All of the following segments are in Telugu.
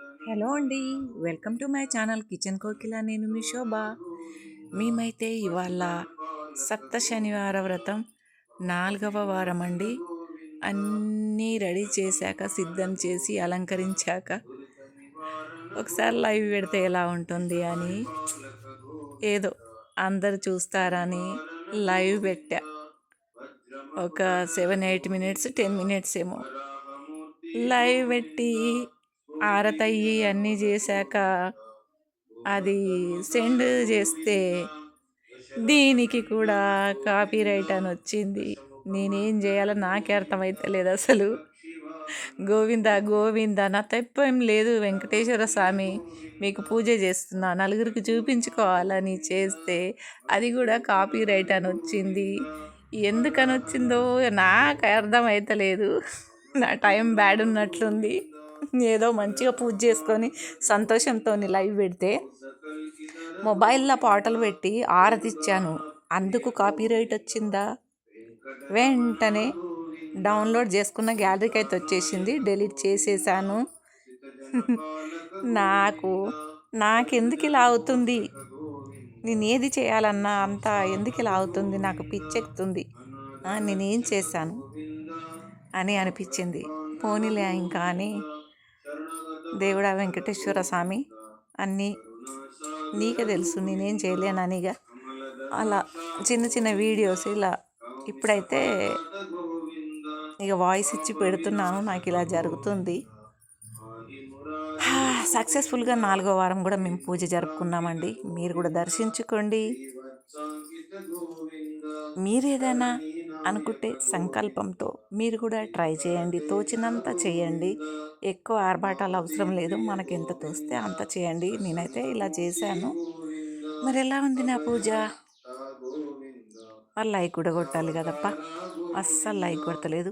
హలో అండి. Welcome to my channel kitchen Kokila. నేను మీ శోభ. మేమైతే ఇవాళ సప్త శనివార వ్రతం నాలుగవ వారం అండి అన్నీ రెడీ చేశాక సిద్ధం చేసి అలంకరించాక ఒకసారి లైవ్ పెడితే ఎలా ఉంటుంది అని ఏదో అందరు చూస్తారని లైవ్ పెట్టా. ఒక seven eight minutes ten minutes ఏమో లైవ్ పెట్టి ఆరతయ్యి అన్నీ చేశాక అది సెండ్ చేస్తే దీనికి కూడా కాపీ రైట్ అని వచ్చింది. నేనేం చేయాలో నాకే అర్థమైతే లేదు అసలు. గోవింద గోవింద నా తప్పేం లేదు వెంకటేశ్వర స్వామి మీకు పూజ చేస్తున్నా నలుగురికి చూపించుకోవాలని చేస్తే అది కూడా కాపీ రైట్ అని వచ్చింది. ఎందుకని వచ్చిందో నాకు అర్థమైతలేదు నా టైం బ్యాడ్ ఉన్నట్లుంది. ఏదో మంచిగా పూజ చేసుకొని సంతోషంతో లైవ్ పెడితే మొబైల్లో పాటలు పెట్టి ఆరతిచ్చాను. అందుకు కాపీరైట్ వచ్చిందా? వెంటనే డౌన్లోడ్ చేసుకున్న గ్యాలరీకి అయితే వచ్చేసింది. డెలీట్ చేసేసాను. నాకు నాకెందుకు ఇలా అవుతుంది? నేను ఏది చేయాలన్నా అంత ఎందుకు ఇలా అవుతుంది? నాకు పిచ్చెక్కుతుంది నేనేం చేశాను? అని అనిపించింది. పోనీలే ఇంకా అని దేవుడా వెంకటేశ్వర స్వామి అన్నీ నీకే తెలుసు నేనేం చేయలేననిగా అలా చిన్న చిన్న వీడియోస్ ఇలా ఇప్పుడైతే ఇక వాయిస్ ఇచ్చి పెడుతున్నాను నాకు ఇలా జరుగుతుంది. సక్సెస్ఫుల్గా నాలుగో వారం కూడా మేము పూజ జరుపుకున్నామండి. మీరు కూడా దర్శించుకోండి. మీరేదైనా అనుకుంటే సంకల్పంతో మీరు కూడా ట్రై చేయండి. తోచినంత చేయండి. ఎక్కువ ఆర్భాటాలు అవసరం లేదు. మనకి ఎంత తోస్తే అంత చేయండి. నేనైతే ఇలా చేశాను. మరి ఎలా ఉంది నా పూజ? వాళ్ళు లైక్ కూడా కొట్టాలి కదప్ప. అస్సలు లైక్ కొడతలేదు.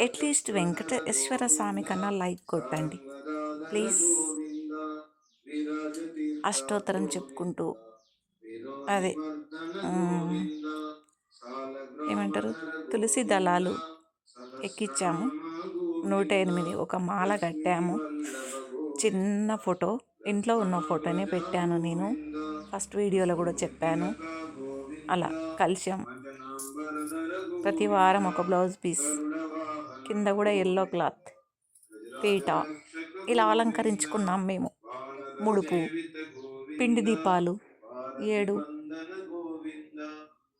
అట్లీస్ట్ వెంకటేశ్వర స్వామి కన్నా లైక్ కొట్టండి. ప్లీజ్. అష్టోత్తరం చెప్పుకుంటూ అదే. ఏమంటారు? తులసి దళాలు ఎక్కించాము నూట ఎనిమిది ఒక మాల కట్టాము. చిన్న ఫోటో ఇంట్లో ఉన్న ఫోటోనే పెట్టాను నేను. ఫస్ట్ వీడియోలో కూడా చెప్పాను. అలా కలిసాం ప్రతి వారం ఒక బ్లౌజ్ పీస్. కింద కూడా ఎల్లో క్లాత్. పీట. ఇలా అలంకరించుకున్నాం మేము. ముడుపు పిండి దీపాలు ఏడు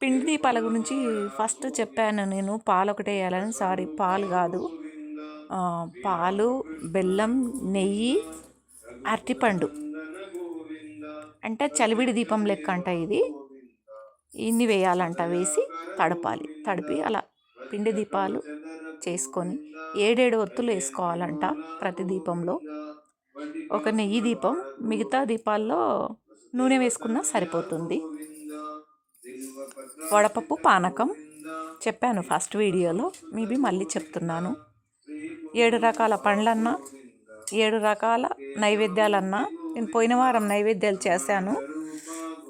పిండి దీపాల గురించి ఫస్ట్ చెప్పాను నేను. పాలు ఒకటే వేయాలని. సారీ పాలు కాదు. పాలు బెల్లం నెయ్యి అరటిపండు. అంటే చలివిడి దీపం లెక్క అంట ఇది. ఇన్ని వేయాలంట వేసి తడపాలి. తడిపి అలా పిండి దీపాలు చేసుకొని ఏడేడు ఒత్తులు వేసుకోవాలంట ప్రతి దీపంలో. ఒక నెయ్యి దీపం మిగతా దీపాల్లో నూనె వేసుకున్నా సరిపోతుంది. వడపప్పు పానకం చెప్పాను ఫస్ట్ వీడియోలో మీబీ మళ్ళీ చెప్తున్నాను. ఏడు రకాల పండ్లన్నా ఏడు రకాల నైవేద్యాలన్నా నేను పోయిన వారం నైవేద్యాలు చేశాను.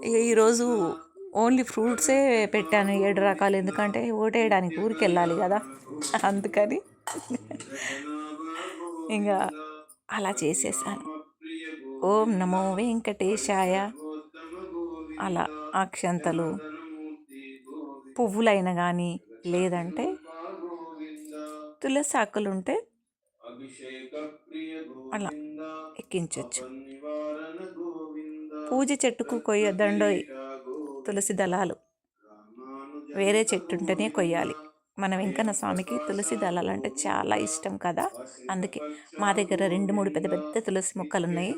ఈరోజు ఓన్లీ ఫ్రూట్సే పెట్టాను ఏడు రకాలు ఎందుకంటే ఓటేయడానికి ఊరికి వెళ్ళాలి కదా. అందుకని ఇంకా అలా చేసేసాను. ఓం నమో వెంకటేశాయ. అలా అక్షంతలు పువ్వులైనా కానీ లేదంటే తులసి ఆకులు ఉంటే అలా ఎక్కించవచ్చు పూజ చెట్టుకు కొయ్యొద్దండోయ్ తులసి దళాలు. వేరే చెట్టు ఉంటేనే కొయ్యాలి. మన వెంకన్న స్వామికి తులసి దళాలు అంటే చాలా ఇష్టం కదా. అందుకే మా దగ్గర రెండు మూడు పెద్ద పెద్ద తులసి మొక్కలు ఉన్నాయి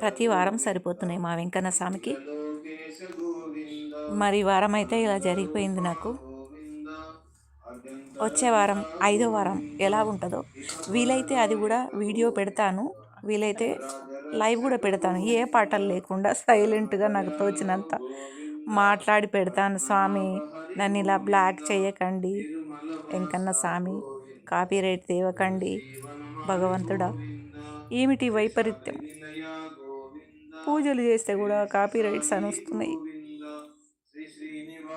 ప్రతి వారం సరిపోతున్నాయి మా వెంకన్న స్వామికి. మరి వారం అయితే ఇలా జరిగిపోయింది నాకు. వచ్చే వారం ఐదో వారం ఎలా ఉంటుందో. వీలైతే అది కూడా వీడియో పెడతాను. వీలైతే లైవ్ కూడా పెడతాను. ఏ పాటలు లేకుండా సైలెంట్గా నాకు తోచినంత మాట్లాడి పెడతాను. స్వామి నన్ను ఇలా బ్లాక్ చేయకండి. వెంకన్న స్వామి కాపీ రైట్ తేవకండి. భగవంతుడా ఏమిటి వైపరీత్యం? పూజలు చేస్తే కూడా కాపీ రైట్స్ అని వస్తున్నాయి.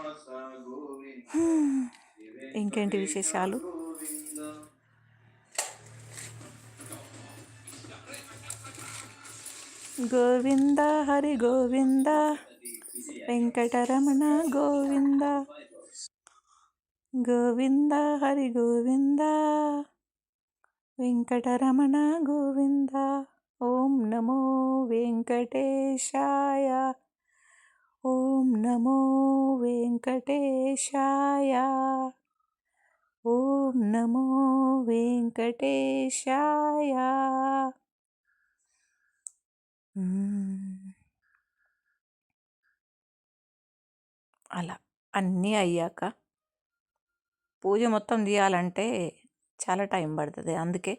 Hmm. ఇంకేంటి విశేషాలు? గోవింద హరి గోవింద వెంకటరమణ గోవింద గోవింద హరి గోవింద వెంకటరమణ గోవింద ఓం నమో వెంకటేశాయ నమో వెంకటేశాయ. ఓం నమో వెంకటేశాయ. అలా అన్నీ అయ్యాక పూజ మొత్తం తీయాలంటే చాలా టైం పడుతుంది. అందుకే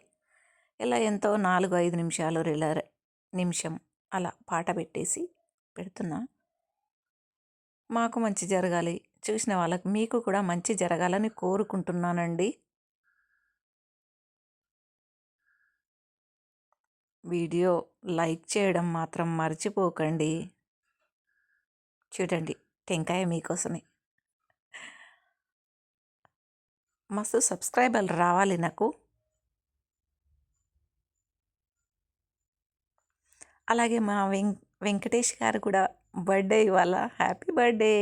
ఇలా ఎంతో నాలుగు ఐదు నిమిషాలు ఇలా నిమిషం అలా పాట పెట్టేసి పెడుతున్నా. మాకు మంచి జరగాలి. చూసిన వాళ్ళకి మీకు కూడా మంచి జరగాలని కోరుకుంటున్నానండి. వీడియో లైక్ చేయడం మాత్రం మర్చిపోకండి. చూడండి టెంకాయ మీకోసమే. మస్తు సబ్స్క్రైబర్లు రావాలి నాకు. అలాగే మా వెం వెంకటేష్ గారు కూడా బర్త్డే ఇవాళ. Happy birthday.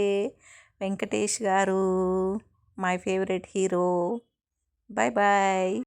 వెంకటేష్ గారు my favourite hero. Bye bye